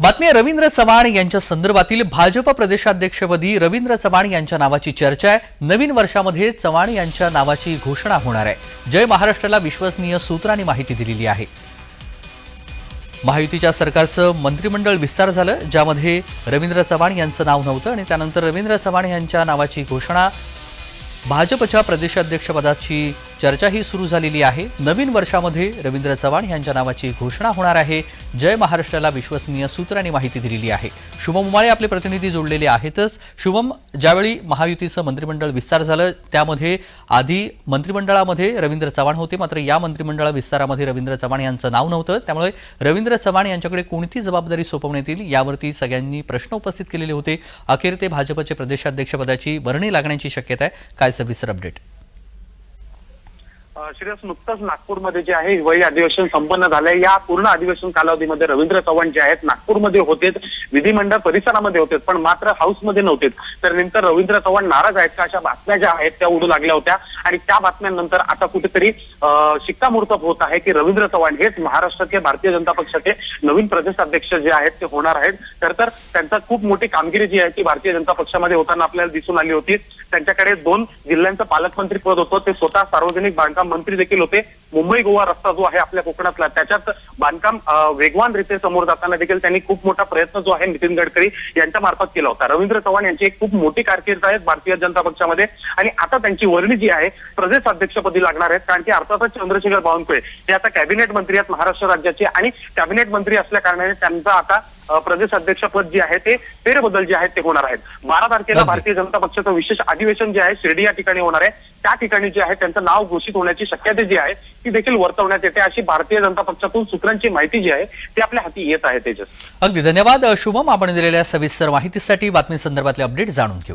बातमी रवींद्र चव्हाण यांच्या संदर्भातील भाजप प्रदेशाध्यक्षपदी रवींद्र चव्हाण यांच्या नावाची चर्चा आहे. नवीन वर्षामध्ये चव्हाण यांच्या नावाची घोषणा होणार आहे. जय महाराष्ट्राला विश्वसनीय सूत्रांनी माहिती दिलेली आहे. महायुतीच्या सरकारचं मंत्रिमंडळ विस्तार झालं ज्यामध्ये रवींद्र चव्हाण यांचं नाव नव्हतं आणि त्यानंतर रवींद्र चव्हाण यांच्या नावाची घोषणा भाजपच्या प्रदेशाध्यक्षपदाची चर्चाही सुरू झालेली आहे. नवीन वर्षामध्ये रवींद्र चव्हाण यांच्या नावाची घोषणा होणार आहे. जय महाराष्ट्राला विश्वसनीय सूत्रांनी माहिती दिलेली आहे. शुभम उमाळे आपले प्रतिनिधी जोडलेले आहेतच. शुभम ज्यावेळी महायुतीचं मंत्रिमंडळ विस्तार झालं त्यामध्ये आधी मंत्रिमंडळामध्ये रवींद्र चव्हाण होते. मात्र या मंत्रिमंडळ विस्तारामध्ये रवींद्र चव्हाण यांचं नाव नव्हतं. त्यामुळे रवींद्र चव्हाण यांच्याकडे कोणती जबाबदारी सोपवण्यात येईल यावरती सगळ्यांनी प्रश्न उपस्थित केलेले होते. अखेर ते भाजपचे प्रदेशाध्यक्षपदाची वर्णी लागण्याची शक्यता आहे. काय सविस्तर अपडेट अ, श्रेयस नुकतंच नागपूरमध्ये जे आहे हिवाळी अधिवेशन संपन्न झालंय. या पूर्ण अधिवेशन कालावधीमध्ये रवींद्र चव्हाण जे आहेत नागपूरमध्ये होते विधिमंडळ परिसरामध्ये होते पण मात्र हाऊसमध्ये नव्हते तर नंतर रवींद्र चव्हाण नाराज आहेत का? अशा बातम्या ज्या आहेत त्या उडू लागल्या होत्या. आणि त्या बातम्यांनंतर आता कुठेतरी शिक्कामोर्तब होत आहे की रवींद्र चव्हाण हेच महाराष्ट्राचे भारतीय जनता पक्षाचे नवीन प्रदेशाध्यक्ष जे आहेत ते होणार आहेत. तर तर त्यांचा खूप मोठी कामगिरी जी आहे ती भारतीय जनता पक्षामध्ये होताना आपल्याला दिसून आली होती. त्यांच्याकडे दोन जिल्ह्यांचं पालकमंत्री पद होतं. ते स्वतः सार्वजनिक बांधकाम मंत्री देखील होते. मुंबई गोवा रस्ता जो आहे आपल्या कोकणातला त्याच्यात बांधकाम वेगवान वेगवानरीत्या समोर जाताना देखील त्यांनी खूप मोठा प्रयत्न जो आहे नितीन गडकरी यांच्या मार्फत केला होता. रवींद्र चव्हाण यांची एक खूप मोठी कारकीर्द आहे भारतीय जनता पक्षामध्ये. आणि आता त्यांची वर्णी जी आहे प्रदेश अध्यक्षपदी लागणार आहेत. कारण की अर्थातच चंद्रशेखर बावनकुळे हे आता कॅबिनेट मंत्री आहेत महाराष्ट्र राज्याचे. आणि कॅबिनेट मंत्री असल्या कारणाने त्यांचा आता प्रदेश अध्यक्षपद जे आहे ते फेरबदल जे आहेत ते होणार आहेत. बारा तारखेला. भारतीय जनता पक्षाचं विशेष अधिवेशन जे आहे शिर्डी या ठिकाणी होणार आहे. त्या ठिकाणी जे आहे त्यांचं नाव घोषित होण्याची शक्यता जी आहे ती देखील वर्तवण्यात येते. अशी भारतीय जनता पक्षातून सूत्रांची माहिती जी आहे ती आपल्या हाती येत आहे तेजस. अगदी. धन्यवाद शुभम. आपण दिलेल्या सविस्तर माहितीसाठी बातमी संदर्भातले अपडेट जाणून घेऊ.